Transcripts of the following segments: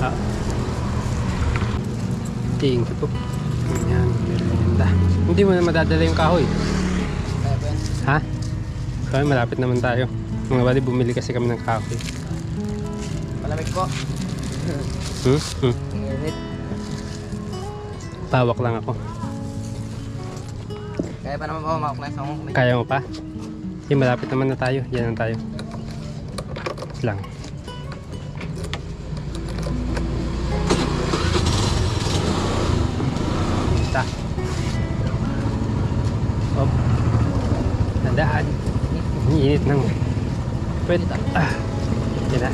Ah. Thank you po. Yan, merienda. Hindi mo na madadala yung kahoy. Ha? Kaya malapit naman tayo. Mga bali, bumili kasi kami ng kahoy. Malamig po. Hmm? Hmm. Init. Pawak lang ako. Kaya pa naman po makakla sa akong Kaya mo pa? Sige, malapit naman na tayo. Yan lang tayo. Lang. Init ng... Pwede. Ah. Yan na.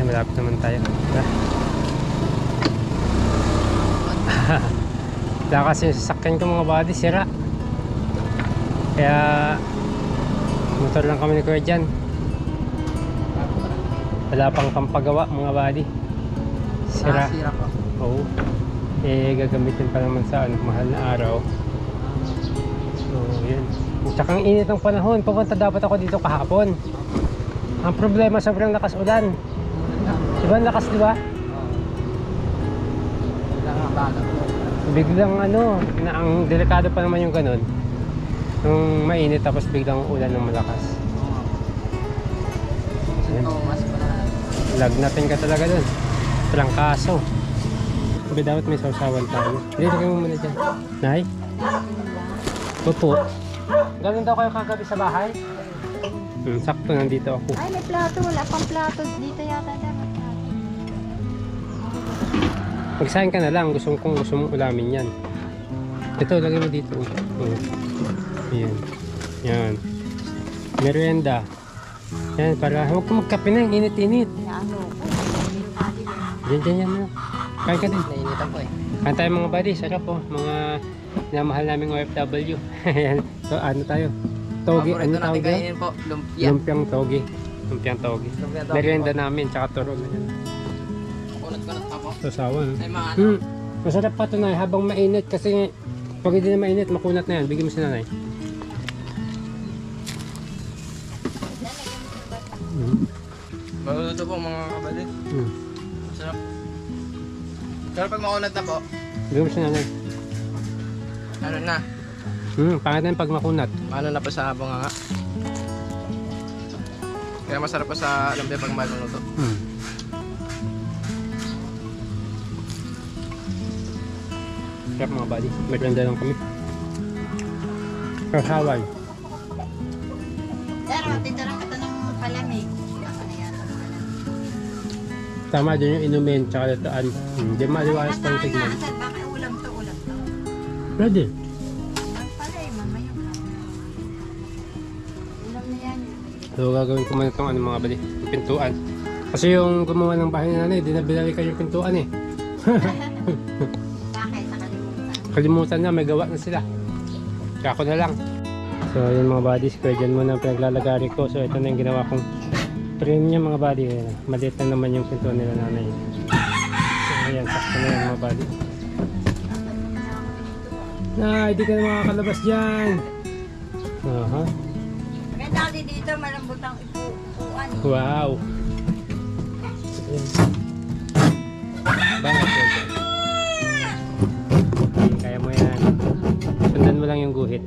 Yan, malapit naman tayo. Wala kasi yung sasakyan ko mga body, sira. Kaya motor lang kami ni Kuya dyan. Wala pang pampagawa mga body. Sira. Ah. Oo. Eh, gagamitin pa naman sa ano, mahal na araw. So, yun. Tsaka ang init ng panahon. Pupunta dapat ako dito kahapon. Ang problema, sobrang lakas ulan. Diba ang lakas, di ba? Biglang ano, na ang delikado pa naman yung ganun. Nung mainit tapos biglang ulan ng malakas. Lagnatin ka talaga dun. Walang kaso. Sabi dapat may sausawan tayo. Hindi, lagyan mo muna dyan. Nay? Opo. Ganun daw kayo kagabi sa bahay? Hmm, sakto, nandito ako. Ay, may plato. Wala pang plato. Dito yata dapat. Magsahin ka na lang. Gusto kong gusto mong ulamin yan. Ito, lagay mo dito. Oh. Ayan. Yan. Merienda. Yan, para huwag ka magkape na. Init-init. Ano? Diyan, dyan, yan. oh. Kain ka din. Nainitan po eh. Kain tayo mga buddy. Sarap po. Mga namahal naming OFW. Ayan. so, ano tayo? Togi. Paborito Ano natin tawag yan? kainin po. Lumpia. Lumpiang togi. Lumpiang togi. Lumpia daw Merienda po. namin. Tsaka turog. Ayan. Kunat-kunat pa po. Sasawan. Ay mga ano. Hmm. Masarap pa ito na habang mainit kasi pag hindi na mainit, makunat na yan. Bigyan mo si nanay. Hmm. Maluluto po mga kapatid. Hmm. Sarap. Pero pag makunat na po, Bigyan mo si nanay. Ano na, Hmm. Pangit na yung pag makunat. ano na po sa bunganga. Kaya masarap po sa lumpia pag maluluto. Hmm. Sarap mga buddy. Maganda lang kami. Kasawan. Pero, titira ka ng palamig. Ako na yata. Tama din yung inumin tsaka lataan. Hmm. Di maliwalas pa yung tignan. Pwede. Na. So gagawin ko muna itong ano mga bali, yung pintuan. Kasi yung gumawa ng bahay na nanay, di na binalikan yung pintuan eh. Bakit? Nakalimutan. Kalimutan na, may gawa na sila. Kaya ako na lang. So yun mga buddies, kaya dyan muna ang pinaglalagari ko. So ito na yung ginawa kong premium mga buddy. Maliit lang naman yung pintuan nila nanay. So ayan, sakto na yan mga buddy. Nay, di ka na makakalabas dyan. Aha. Maganda kasi dito, malambot ang ipuan. Wow. Dyan? Okay, kaya mo yan. Sundan mo lang yung guhit.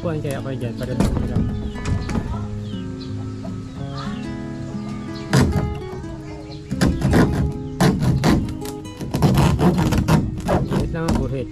upuan kaya ako dyan para lang. Wait lang ang buhit.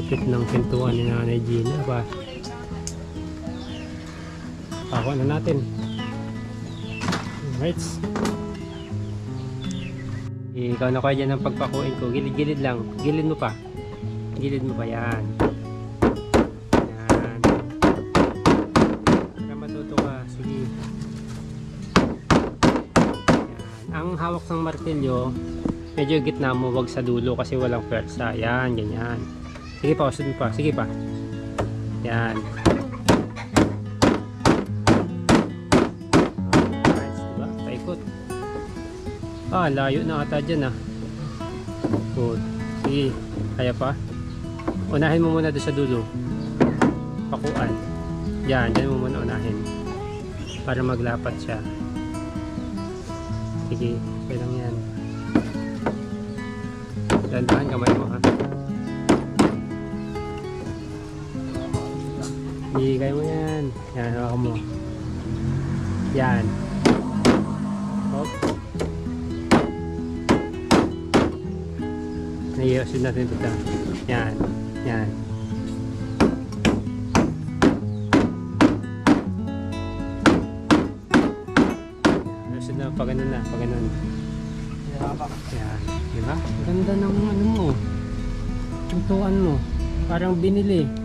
Lupit ng pintuan ni Nanay Gina ba? Ako na natin. Alright. Ikaw na kaya dyan ang pagpakuin ko. Gilid-gilid lang. Gilid mo pa. Gilid mo pa. Yan. Yan. Para matuto ka. Sige. Yan. Ang hawak ng martilyo, medyo gitna mo, wag sa dulo kasi walang pwersa. Yan, ganyan. Sige pa, mo pa. Sige pa. Yan. Nice, diba? Paikot. Ah, layo na ata dyan ah. Good. Sige, kaya pa. Unahin mo muna doon sa dulo. Pakuan. Yan, dyan mo muna unahin. Para maglapat siya. Sige, okay lang yan. Dandahan kamay mo ha. Sige, kaya mo yan. Yan, hawakan mo. Yan. Hop. Naiyosin natin ito. Yan. Yan. Ayusin na, pag ganun na, pag ganun. Yan. Di ba? Ang Ganda ng ano mo. Pintuan mo. Parang binili.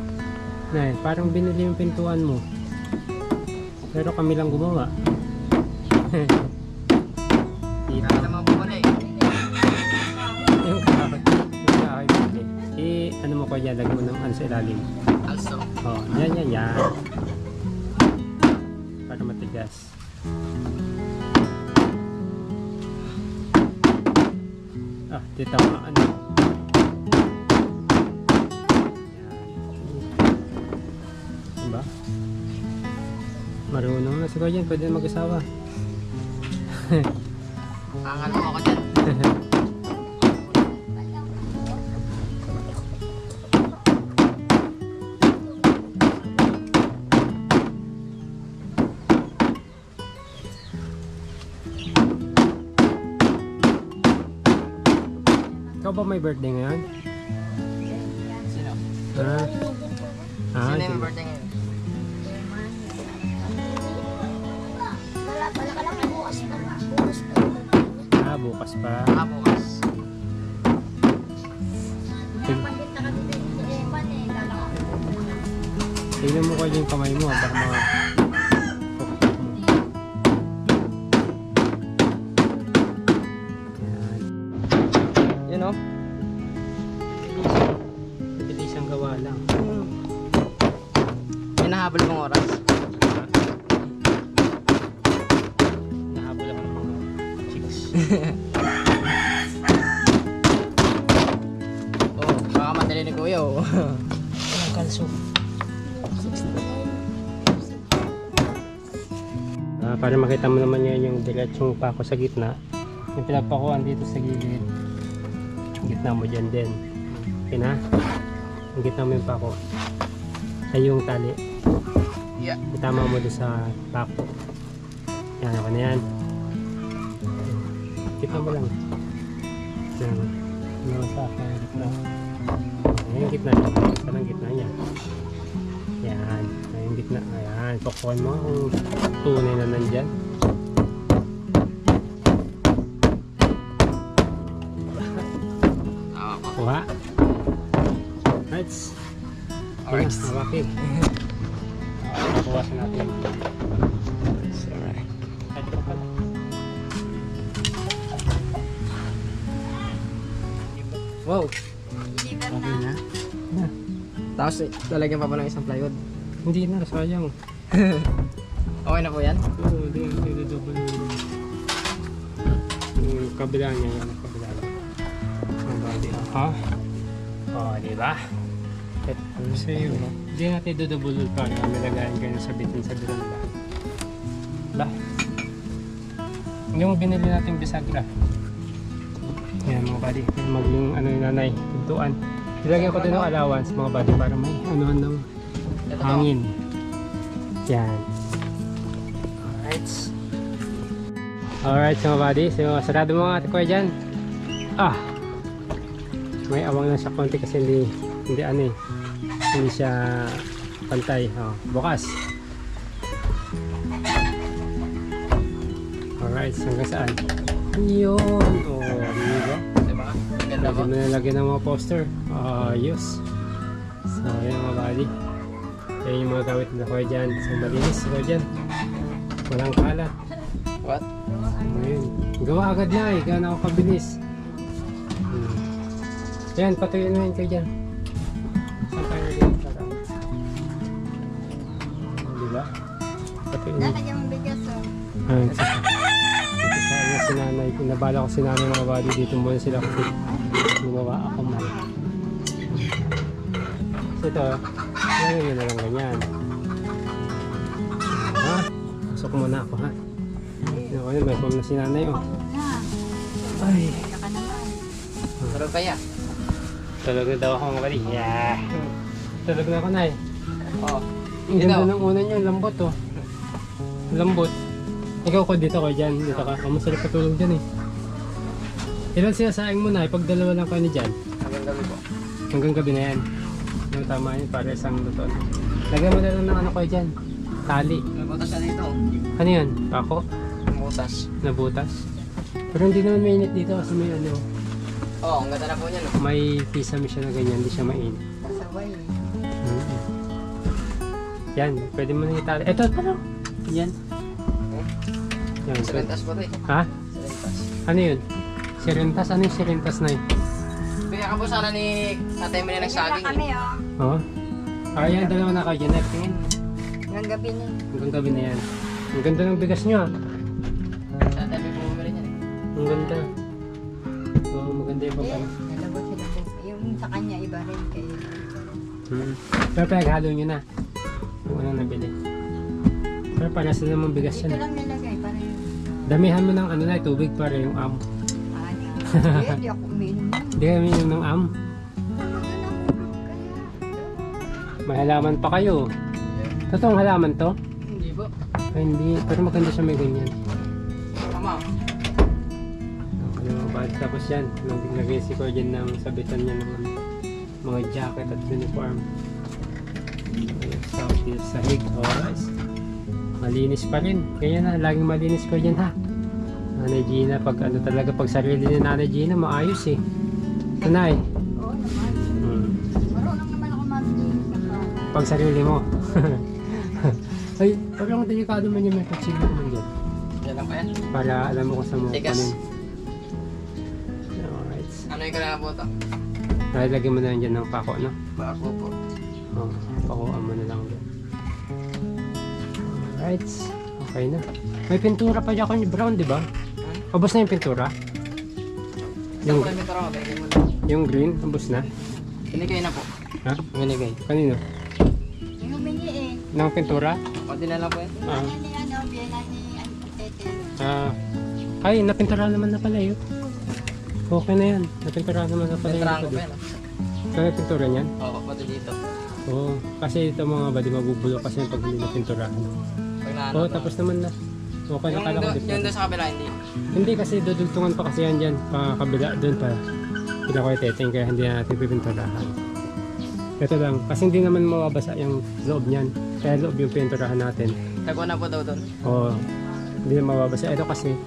Na, parang binili yung pintuan mo. Pero kami lang gumawa. Dito. Kaya naman bumalik. Yung. Eh, ano mo ko dyan, lagyan mo ng ano sa ilalim. Also. Oh, yan, yan, yan. Para matigas. Ah, dito mga ano. Marunong na si Kuya dyan, pwede mag-asawa. Ang ano mo ako dyan. Ikaw ba may birthday ngayon? Sino? Ah, ah, Sino yung birthday ngayon? Bukas pa. Ah, bukas. Eman eh. Tingnan mo kayo yung kamay mo, baka mga... diretsong pako sa gitna. Yung pinapakuan dito sa gilid. Yung gitna mo dyan din. Okay na? Yung gitna mo yung pako. Ay yung tali. Yeah. Itama mo doon sa pako. Yan, ako na yan. Kita mo lang. Yan. Ano sa akin, yung gitna. Ayan yung gitna. Saan ang gitna niya? Yan. Yung gitna. Ayan. Pakuhan mo kung tunay na nandyan. Hawakin. Bawasan natin. Alright. Wow. Okay na. na. Na. Tapos eh, lalagyan pa pa ng isang plywood. Hindi na, sayang. Okay na po yan? Oo, hindi na pwede double yung yung kabila niya yan, kabila niya. Ang body, ha? Oh, di ba? At so yun, hindi natin dudubulol pa na nilagayan kayo sa bitin sa bitin ba? Ba? Yung binili natin bisagra. Yan mga buddy, yung maging ano yung nanay, pintuan. Nilagyan ko din ng allowance mga buddy para may ano ng hangin. Yan. Alright. Alright mga buddy, so sarado mo nga ko dyan. Ah! May awang lang siya konti kasi hindi, hindi ano eh. Hindi siya pantay. Oh, bukas. Alright, hanggang saan? Yun. Oh, ba? Diba? Pwede mo. mo na lagyan ng mga poster. Ayos. So, ayan mga buddy. Ayan yung mga gamit na ko dyan. So, malinis ko dyan. Walang kalat. What? Ayun. Gawa agad na eh. Gano'n ako kabilis. Hmm. Ayan, patuloy na yun kayo dyan. Lalagyan mo bigas oh. Ayun, sige. Dito sa ano si nanay. Pinabala ko si nanay mga buddy. Dito muna sila kasi gumawa ako man. So ito, gawin nyo na lang ganyan. Ha? Pasok muna ako ha. Ako yun, may na si nanay oh. Na, Ay. Sarap kaya? tulog na daw ako mga buddy. Yeah. Tulog na ako na eh. Oo. Ang Ikaw? ganda ng una niyo, lambot oh. Lambot. Ikaw ko dito ko dyan, dito ka. Ang masarap patulog dyan eh. Ilan sinasaing mo na, pag dalawa lang kayo ni dyan. Hanggang gabi po. Hanggang gabi na yan. Yung tama yun, para isang luton. Lagyan mo na lang ng ano kayo dyan. Tali. May butas na dito. Ano yan? Pako? May butas. Na butas? Pero hindi naman mainit dito kasi may ano, Oo, ang ganda na po niya no. may pisami siya na ganyan, hindi siya mainit. Kasaway. Mm. Yan, pwede mo na itali. Ito, ano? Yan. Yan. Salentas po ito eh. Ha? Salentas. Ano yun? Sirentas? Ano yung sirentas na yun? Bigyan ka po sana ni tatay mo na ng saging. kami eh. oh. Oo. Ah, yan, dalawa na kayo dyan. Tingin. Hanggang gabi na. Hanggang gabi na yan. Ang ganda ng bigas nyo ah. Tatay mo po bumili niyan eh. Ang ganda. Oo, maganda yung Eh, pagkano. nalabot sila po. Yung sa kanya iba rin kay Hmm. Pero pinaghalo nyo na. Yung unang nabili. Pero panas na naman bigas Ito yan. lang nilagay para yung Damihan mo ng ano na, tubig para yung am. ano. Eh, di ako uminom. Hindi kami yung ng am. May halaman pa kayo. Totoong halaman to? Hindi po. Ay, hindi. Pero maganda siya may ganyan. Tama. Ano mga bad. Tapos yan, naglagay si dyan ng sabitan niya ng ano, mga jacket at uniform. Ayun, Sa sa hig. Alright. Malinis pa rin. Kaya na, laging malinis ko dyan ha. Nanay Gina, pag ano talaga, pag sarili ni Nanay Gina, maayos eh. Nanay, Oo naman. hmm, Marunong naman ako mag-inom. pag sarili mo. Ay, parang delikado man yung may kutsilyo naman dyan. Yan lang pa yan. Para alam mo kung saan mo Tigas. kunin. Alright. Ano yung kailangan po ito? Lalagyan mo na yan dyan ng pako, no? Bako po. Oh, pakuha mo na lang dyan. Alright. Okay na. May pintura pa dyan kanya brown, di ba? Ubus na yung pintura? Yung Yung, yung green, ubus na? Binigay na po. Ha? Binigay. Kanino? Yung humingi eh. Ng pintura? Konti na lang po. Yung Ah. ni ano. Ah. ay, napintura naman na pala yun. Okay na yan. Napintura naman na pala yun. Pintrahan ko pa yan. ah. Kaya pintura niyan? Oo, pati dito. Oo. Kasi ito mga badi mabubulok kasi pag hindi napinturahan. Pag naano Oo, pa. tapos naman na. Okay, Yung, nakala ko do- yung doon sa kabila, hindi. Hindi kasi dudugtungan pa kasi yan dyan. Pa kabila doon pa. Hindi ko teteng kaya hindi na natin pipinturahan. Ito lang. Kasi hindi naman mababasa yung loob niyan. Kaya loob yung pinturahan natin. Tagwa na po daw doon. Oo. Hindi na mababasa. Ito kasi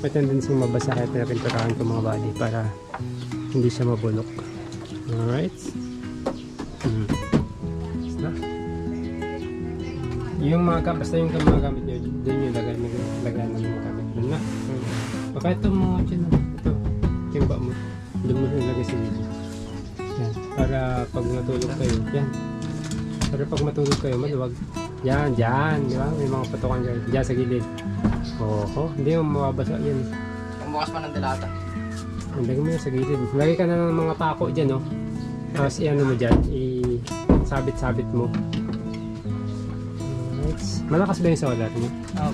may tendency mabasa kaya pinapinturahan ko mga body para hindi siya mabulok. Alright. Yung mga gamit, basta yung mga gamit nyo, doon yung lagay, lagay ng mga gamit. Doon na. Hmm. Baka ito mga dyan, oh. ito, yung ba mo, doon mo yung lagay sa video. Yan. Para pag matulog kayo, yan. Para pag matulog kayo, maluwag. Yan, dyan, di ba? May mga patukan dyan. Dyan sa gilid. Oo, hindi mo mababasa yan. Yung bukas pa ng dilata. Ang lagay mo yan sa gilid. Lagay ka na ng mga pako dyan, no? Tapos i-ano mo dyan, i-sabit-sabit mo. Malakas ba yung solar niyo? Oo.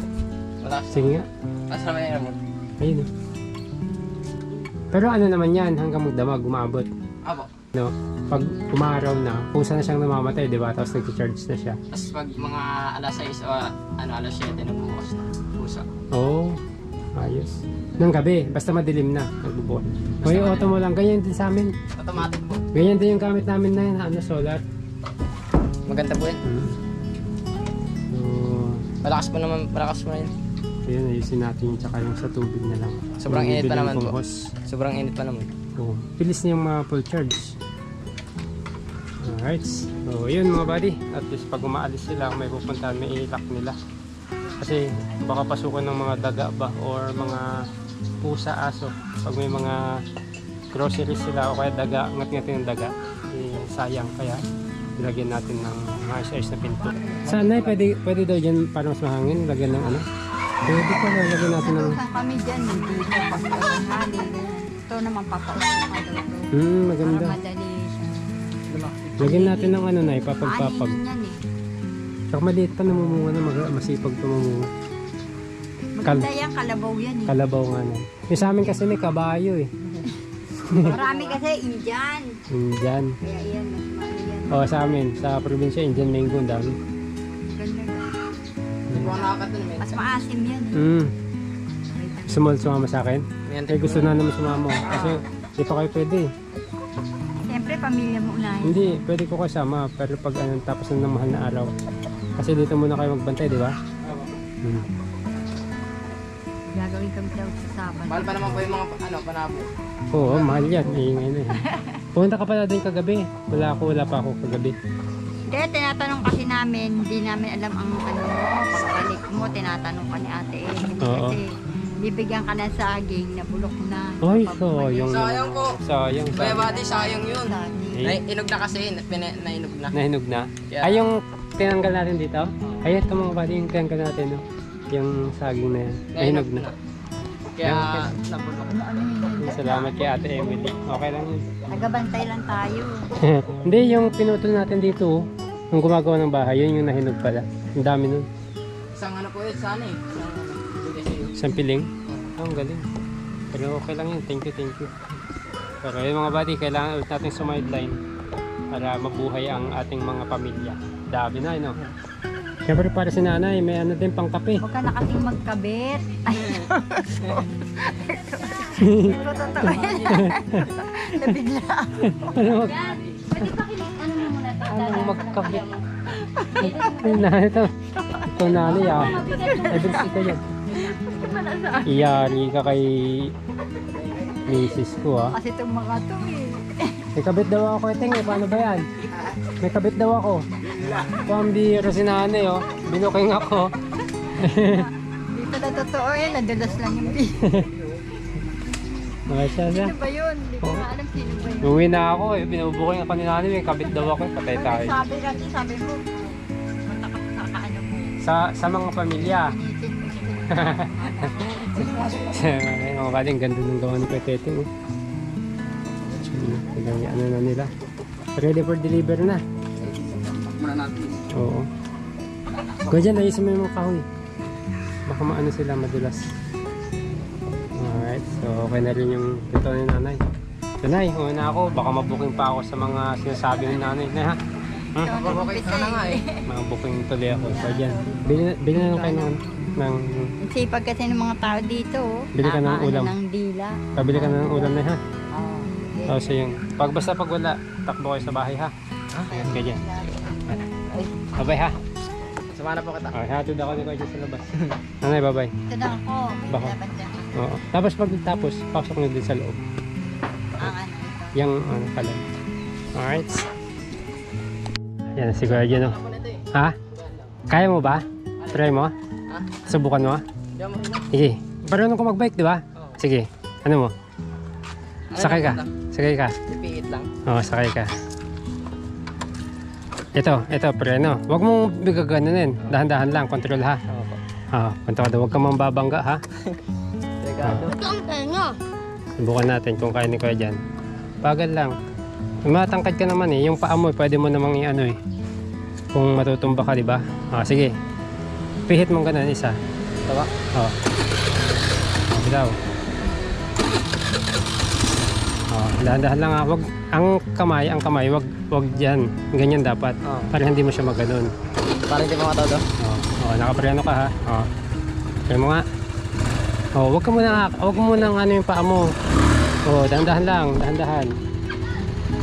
Wala. Sige nga. Asa naman yung remote? Ayun oh. Pero ano naman yan, hanggang magdamag, umabot. Apo. No? Pag umaraw na, pusa na siyang namamatay, di ba? Tapos nag-charge na siya. Tapos pag mga alas 6 o ano, alas 7 na bukas na. Pusa. Oo. Oh, ayos. Nang gabi, basta madilim na, nagbubuhay. O yung auto mo lang, ganyan din sa amin. Automatic po. Ganyan din yung gamit namin na yun, ano, solar. Maganda po yun. Hmm. Malakas po naman, malakas po na yun. Ayun, ayusin natin yung tsaka yung sa tubig na lang. Sobrang init pa naman po. hose. Sobrang init pa naman. Oo. Bilis niya yung mga full charge. Alright. So, yun mga buddy. At least pag umaalis sila, kung may pupuntahan, may ilak nila. Kasi baka pasukan ng mga daga ba or mga pusa, aso. Pag may mga groceries sila o kaya daga, ngat-ngatin yung daga, eh, sayang. Kaya ilagyan natin ng ayos-ayos na pinto. Sana pwede, pwede daw dyan para mas mahangin, lagyan ng ano. Pwede pa lagyan natin ng... Kami dyan, hindi ko pagkakanghali. Ito naman papausok ka daw. Hmm, Para maganda. madali siya. Lagyan natin ng ano na, ipapagpapag. Ano yan eh. Tsaka maliit pa namumunga na mag masipag tumumunga. Kal- Maganda yan, kalabaw yan eh. Kalabaw nga na. Yung sa amin kasi may kabayo eh. Marami kasi Indian. Indian. Kaya yan, mas marami yan. O sa amin, sa probinsya, Indian mango ang dami. Hindi Mas maasim yan. Mm. Gusto mo sumama sa akin? Eh gusto na naman sumama. Kasi di pa kayo pwede. Siyempre, pamilya mo unahin. Hindi, pwede ko kasama. Pero pag ano, tapos na ng mahal na araw. Kasi dito muna kayo magbantay, di ba? Hmm. Gagawin kami daw sa Sabado. Mahal pa naman po yung mga ano, panabo. Oo, mahal yan. Iingay na eh. Pumunta ka pala din kagabi. Wala ako, wala pa ako kagabi. Hindi, tinatanong kasi namin, hindi namin alam ang ano mo, pagbalik mo, tinatanong ka ni ate eh. Oo. Kasi bibigyan ka ng saging na bulok na. Ay, sayang. Sayang po. Sayang. Kuya sayang. Sayang yun. Saging. Eh. Na, inog na kasi, pina, nainog na. Nahinog na? Yeah. Ay, yung tinanggal natin dito? Ay, ito mga buddy, yung tinanggal natin, no? Yung saging na yan. Nahinog na. Kaya, Yeah. nabulok. Ano, ano yun? Salamat kay Ate Emily. Okay lang yun. Nagabantay lang tayo. Hindi, yung pinutol natin dito, yung gumagawa ng bahay, yun yung nahinog pala. Ang dami nun. Isang ano po yun, sana eh. Isang ano. Isang piling. Oh, ang galing. Pero okay lang yun. Thank you, thank you. Pero yun mga buddy, kailangan ulit natin sumideline para mabuhay ang ating mga pamilya. Dami na, no? Siyempre para si nanay, may ano din pang kape. Huwag ka na kasing magkabit. Ay, ko totoo yan. Nabigla. ano mag... Pwede pa kinig, ano mo muna ito? Ano magkape? Ay, nanay ito. Ito nanay ah. Ay, bilis ka yan. Iyari ka kay misis ko ah. Kasi itong mga to eh. May kabit daw ako ito eh. Paano ba yan? May kabit daw ako. Pambira si nanay oh. Binuking ako. Hindi pa na totoo yan. Nadulas lang yung bih. Okay siya. Sino ba yun? Hindi ko na alam sino ba yun. Uwi na ako eh. Binubuking ako ni nanay. May kabit daw ako. Patay tayo. Sabi kasi, sabi mo, punta ka sa kaano mo. Sa, sa mga pamilya. Pinitin mo siya. Mga kaling ganda ng gawa ni Petete. Oh. Ano na nila. Ready for deliver na. Muna natin. Oo. Kaya dyan, ayusin mo yung mga kahoy. Baka maano sila, madulas. Alright, so okay na rin yung ito ni nanay. So nay, una ako, baka mabuking pa ako sa mga sinasabi ni nanay. Na ha? Hmm? Okay, nag-umpisa ano nga eh. Mga booking tuloy ako. So dyan, bili, bili na lang kayo ng, ng sipag kasi ng mga tao dito. oh. Bili ka ng ulam. ng dila. pabili ka na ng ulam na ha. Oh. Tapos yung, pag basta pag wala, takbo kayo sa bahay ha. Ayan, ganyan. Bye-bye ha. Sama na po kita. Okay, hatid ako ni Kuya dyan sa labas. Nanay, bye-bye. Ito na ako. May laban dyan. Oo. Tapos pag tapos, pasok nyo din sa loob. Ang ano ito. Yung ano pala. Alright. Yan, si Kuya dyan, oh. Ha? Kaya mo ba? Try mo? Ha? Subukan mo? Hindi ako marunong. Sige. Parang ko mag-bike, di ba? Oo. Sige. Ano mo? Sakay ka. Sakay ka. Ipiit lang. Oo, sakay ka. Ito, ito, preno. Huwag mong bigaganunin. Dahan-dahan lang, control ha. Oo po. Ah, kontrol. Huwag kang mambabangga ha. Delikado. Ito ang. Subukan natin kung kaya ni Kuya dyan. Bagal lang. Matangkad ka naman eh. Yung paa mo, pwede mo namang i-ano eh. Kung matutumba ka, di ba? Ah, sige. Pihit mo ganun isa. Tawa. Oh. Oh, bilaw. Oh, dahan-dahan lang ah. Wag, ang kamay, ang kamay, wag, wag dyan. Ganyan dapat. Oh. Para hindi mo siya maganon. Parang hindi mo matodo. Oh, oh nakapreno ka ha. Oh. Kaya mo nga. Oh, wag ka muna, wag mo muna ano yung paa mo. Oh, dahan-dahan lang, dahan-dahan.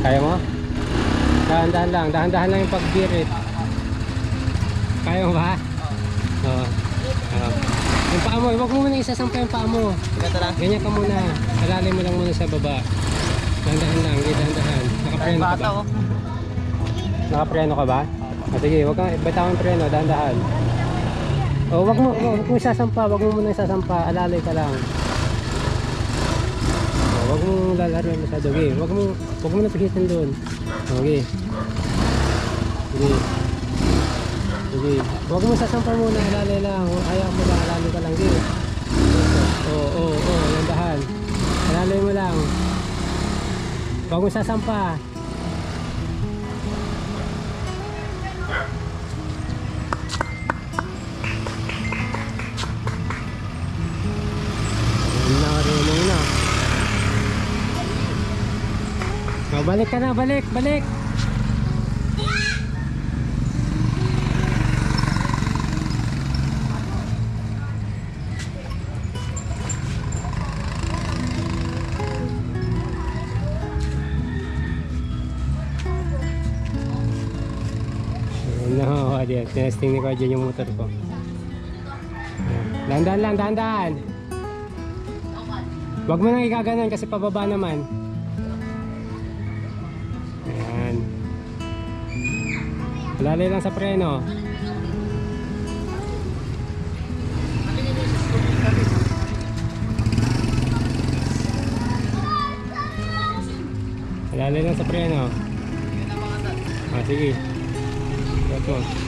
Kaya mo? Dahan-dahan lang, dahan-dahan lang yung pagbirit. Kaya mo ba? Oo. Oh. Yung paa mo, wag mo muna isasampa yung paa mo. Ganyan ka muna. Alalim mo lang muna sa baba. Dahan-dahan lang, hindi dahan-dahan. Nakapreno ka ba? oh. Nakapreno ka ba? O sige, wag kang bitawan yung preno, dahan-dahan. O wag mo, wag mo isasampa, wag mo muna isasampa, alalay ka lang. O, wag mo lalaroin masyado, okay. Wag mo, wag mo na pihitin doon. Okay. Sige. Sige. Wag mo sasampa muna, alalay lang. Ayaw mo lang, alalay ka lang. Sige. Oo, oo, oo, yung dahan. Alalay mo lang. Wag mo sasampa. Balik ka na, balik, balik. No, adiyan. Testing ni Kuya yung motor ko. Dahan-dahan lang, dahan-dahan. Huwag mo nang igaganon kasi pababa naman. Ayan. Lalay lang sa preno. Lalay lang sa preno. Ah, sige. Ito.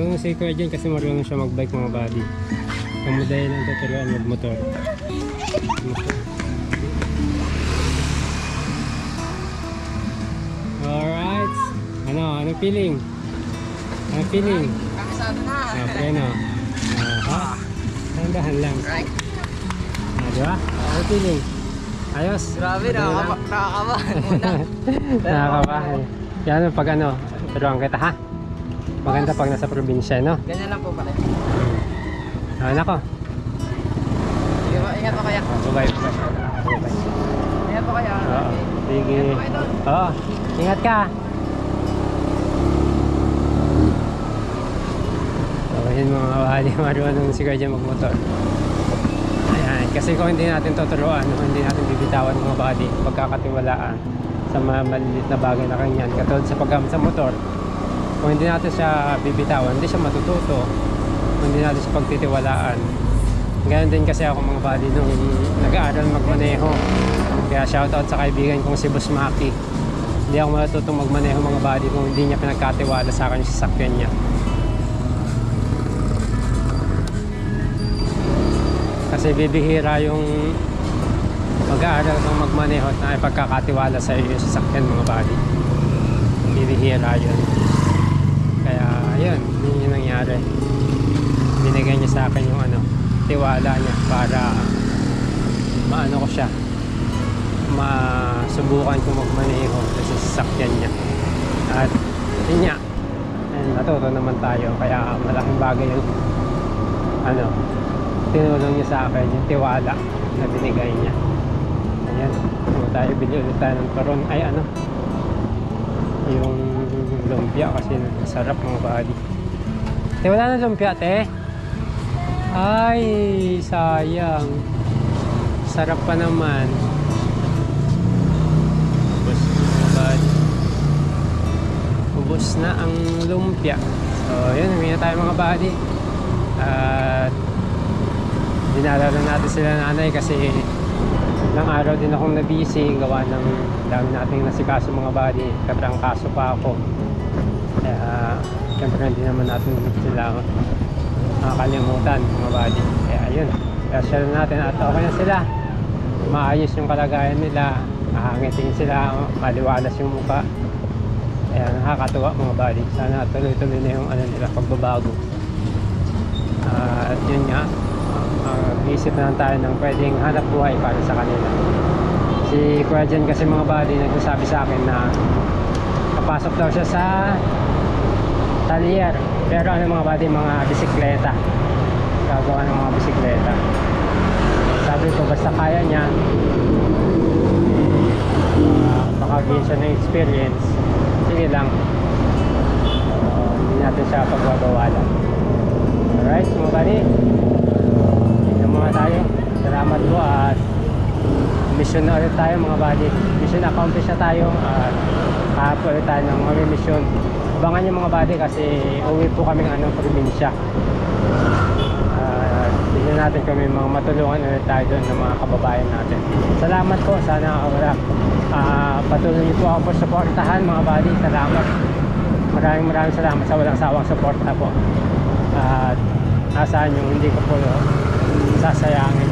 Marunong si Kuya dyan kasi marunong siya magbike mga buddy. Kamuday lang tuturuan magmotor. Alright. Ano? Ano feeling? Ano feeling? Kakasado na. Ah, preno. Ah, ha? Tandahan lang. Right. Ah, di ba? Ano feeling? Ayos? Grabe, nakakabahan. Nakakabahan. Yan pag ano, turuan kita ha. Maganda pag nasa probinsya, no? Ganyan lang po pala. Ah, nako. Sige po, ingat po kaya. Ah, Bye-bye. Bye-bye. Ingat po kaya. Oo. Sige. Ingat po kayo. Oo. Ingat ka. So, yun mga wali, marunong si Kuya magmotor. Ayan, kasi kung hindi natin tuturuan, kung hindi natin bibitawan mga body, pagkakatiwalaan sa mga maliliit na bagay na kanyan, katulad sa paggamit sa motor, kung hindi natin siya bibitawan, hindi siya matututo. Kung hindi natin siya pagtitiwalaan. Ganyan din kasi ako mga buddy nung nag-aaral magmaneho. Kaya shoutout sa kaibigan kong si Boss Maki. Hindi ako matutong magmaneho mga buddy kung hindi niya pinagkatiwala sa akin yung sasakyan niya. Kasi bibihira yung mag-aaral kang magmaneho at na ipagkakatiwala sa iyo yung sasakyan mga buddy. Bibihira yun. Kaya yun, yun yung nangyari. Binigay niya sa akin yung ano, tiwala niya para maano ko siya masubukan ko magmaneho sa sasakyan niya. At yun nga, ayun, natuto naman tayo. Kaya malaking bagay yung ano, tinulong niya sa akin, yung tiwala na binigay niya. Ayan, kung tayo bili ulit tayo ng turon, ay ano, yung lumpia kasi sarap mga buddy. Te, wala na lumpia, te. Ay, sayang. Sarap pa naman. Ubus buddy. Ubus na ang lumpia. So, yun, humingi na tayo mga buddy. At dinala na natin sila nanay kasi ilang araw din akong na-busy gawa ng dami nating nasikaso mga buddy. Katrang kaso pa ako. Kaya, syempre hindi naman natin sila makakalimutan mga buddy. Kaya yun, share natin at okay na sila. Maayos yung kalagayan nila. Mahangitin sila, maliwalas yung mukha. Kaya nakakatuwa mga buddy. Sana tuloy-tuloy na yung ano nila pagbabago. Ah, at yun nga, uh, isip na lang tayo ng pwedeng hanap buhay para sa kanila. Si Kuya Jen kasi mga buddy nagsasabi sa akin na papasok daw siya sa talier. Pero ano mga buddy, mga bisikleta. Gagawa ng mga bisikleta. Sabi ko basta kaya niya, uh, makagain siya ng experience. Sige lang. Hindi natin siya pagbabawalan. Alright, mga buddy. Tingnan muna tayo. Salamat po at mission na ulit tayo mga buddy. Mission accomplished na tayo at kahapon ulit tayo ng mga mission. Abangan nyo mga buddy kasi uwi po kami ng ano, probinsya. At tingnan natin kami mga matulungan ulit tayo doon ng mga kababayan natin. Salamat po. Sana wala. ah patuloy niyo po ako po supportahan mga buddy. Salamat. Maraming maraming salamat sa walang sawang suporta po. At asahan yung hindi ko po sasayangin